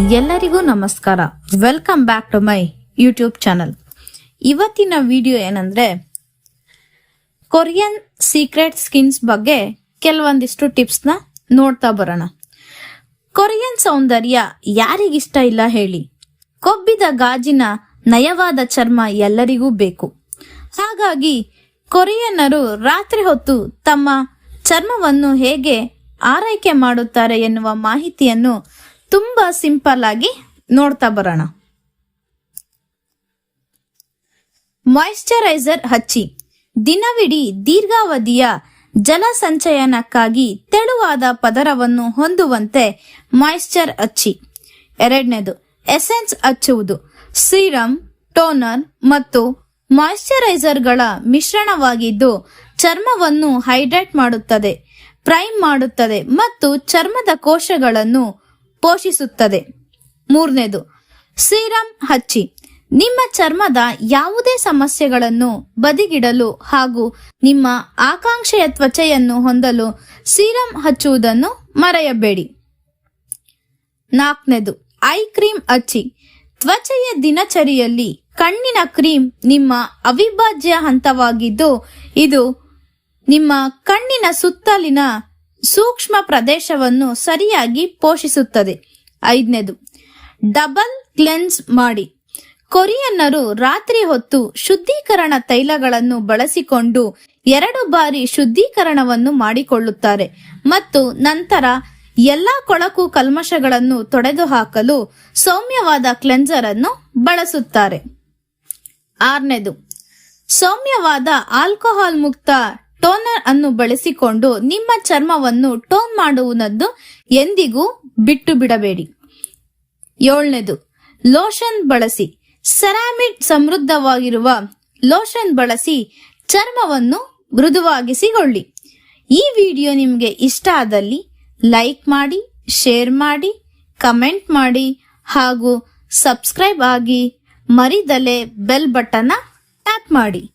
ಎಲ್ಲರಿಗೂ ನಮಸ್ಕಾರ. Welcome back to my YouTube channel ಇವತ್ತಿನ ವಿಡಿಯೋ ಏನಂದ್ರೆ ಕೊರಿಯನ್ ಸೀಕ್ರೆಟ್ ಸ್ಕಿನ್ಸ್ ಬಗ್ಗೆ ಕೆಲವೊಂದಿಷ್ಟು ಟಿಪ್ಸ್ನ ನೋಡ್ತಾ ಬರೋಣ. ಕೊರಿಯನ್ ಸೌಂದರ್ಯ ಯಾರಿಗಿಷ್ಟ ಇಲ್ಲ ಹೇಳಿ. ಕೊಬ್ಬಿದ ಗಾಜಿನ ನಯವಾದ ಚರ್ಮ ಎಲ್ಲರಿಗೂ ಬೇಕು. ಹಾಗಾಗಿ ಕೊರಿಯನ್ನರು ರಾತ್ರಿ ಹೊತ್ತು ತಮ್ಮ ಚರ್ಮವನ್ನು ಹೇಗೆ ಆರೈಕೆ ಮಾಡುತ್ತಾರೆ ಎನ್ನುವ ಮಾಹಿತಿಯನ್ನು ತುಂಬಾ ಸಿಂಪಲ್ ಆಗಿ ನೋಡ್ತಾ ಬರೋಣ. ಮಾಯಿಶ್ಚರೈಸರ್ ಹಚ್ಚಿ. ದಿನವಿಡೀ ದೀರ್ಘಾವಧಿಯ ಜಲ ಸಂಚಯನಕ್ಕಾಗಿ ತೆಳುವಾದ ಪದರವನ್ನು ಹೊಂದುವಂತೆ ಮಾಯಿಶ್ಚರ್ ಹಚ್ಚಿ. ಎರಡನೇದು ಎಸೆನ್ಸ್ ಹಚ್ಚುವುದು. ಸೀರಮ್ ಟೋನರ್ ಮತ್ತು ಮಾಯಿಶ್ಚರೈಸರ್ಗಳ ಮಿಶ್ರಣವಾಗಿದ್ದು ಚರ್ಮವನ್ನು ಹೈಡ್ರೇಟ್ ಮಾಡುತ್ತದೆ, ಪ್ರೈಮ್ ಮಾಡುತ್ತದೆ ಮತ್ತು ಚರ್ಮದ ಕೋಶಗಳನ್ನು ಪೋಷಿಸುತ್ತದೆ. ಮೂರನೇದು ಸೀರಮ್ ಹಚ್ಚಿ. ನಿಮ್ಮ ಚರ್ಮದ ಯಾವುದೇ ಸಮಸ್ಯೆಗಳನ್ನು ಬದಿಗಿಡಲು ಹಾಗೂ ನಿಮ್ಮ ಆಕಾಂಕ್ಷೆಯ ತ್ವಚೆಯನ್ನು ಹೊಂದಲು ಸೀರಮ್ ಹಚ್ಚುವುದನ್ನು ಮರೆಯಬೇಡಿ. ನಾಲ್ಕನೇದು, ಐ ಕ್ರೀಮ್ ಹಚ್ಚಿ. ತ್ವಚೆಯ ದಿನಚರಿಯಲ್ಲಿ ಕಣ್ಣಿನ ಕ್ರೀಮ್ ನಿಮ್ಮ ಅವಿಭಾಜ್ಯ ಹಂತವಾಗಿದ್ದು, ಇದು ನಿಮ್ಮ ಕಣ್ಣಿನ ಸುತ್ತಲಿನ ಸೂಕ್ಷ್ಮ ಪ್ರದೇಶವನ್ನು ಸರಿಯಾಗಿ ಪೋಷಿಸುತ್ತದೆ. ಐದನೇದು, ಡಬಲ್ ಕ್ಲೆನ್ಸ್ ಮಾಡಿ. ಕೊರಿಯನ್ನರು ರಾತ್ರಿ ಹೊತ್ತು ಶುದ್ಧೀಕರಣ ತೈಲಗಳನ್ನು ಬಳಸಿಕೊಂಡು ಎರಡು ಬಾರಿ ಶುದ್ಧೀಕರಣವನ್ನು ಮಾಡಿಕೊಳ್ಳುತ್ತಾರೆ ಮತ್ತು ನಂತರ ಎಲ್ಲಾ ಕೊಳಕು ಕಲ್ಮಶಗಳನ್ನು ತೊಡೆದುಹಾಕಲು ಸೌಮ್ಯವಾದ ಕ್ಲೆನ್ಸರ್ ಅನ್ನು ಬಳಸುತ್ತಾರೆ. ಆರನೇದು, ಸೌಮ್ಯವಾದ ಆಲ್ಕೋಹಾಲ್ ಮುಕ್ತ ಟೋನರ್ ಅನ್ನು ಬಳಸಿಕೊಂಡು ನಿಮ್ಮ ಚರ್ಮವನ್ನು ಟೋನ್ ಮಾಡುವುದನ್ನು ಎಂದಿಗೂ ಬಿಟ್ಟು ಬಿಡಬೇಡಿ. ಏಳನೇದು, ಲೋಷನ್ ಬಳಸಿ. ಸೆರಾಮಿಡ್ ಸಮೃದ್ಧವಾಗಿರುವ ಲೋಷನ್ ಬಳಸಿ ಚರ್ಮವನ್ನು ಮೃದುವಾಗಿಸಿಕೊಳ್ಳಿ. ಈ ವಿಡಿಯೋ ನಿಮಗೆ ಇಷ್ಟ ಆದಲ್ಲಿ ಲೈಕ್ ಮಾಡಿ, ಶೇರ್ ಮಾಡಿ, ಕಮೆಂಟ್ ಮಾಡಿ ಹಾಗೂ ಸಬ್ಸ್ಕ್ರೈಬ್ ಆಗಿ ಮರಿದಲೆ ಬೆಲ್ ಬಟನ್ನ ಟ್ಯಾಪ್ ಮಾಡಿ.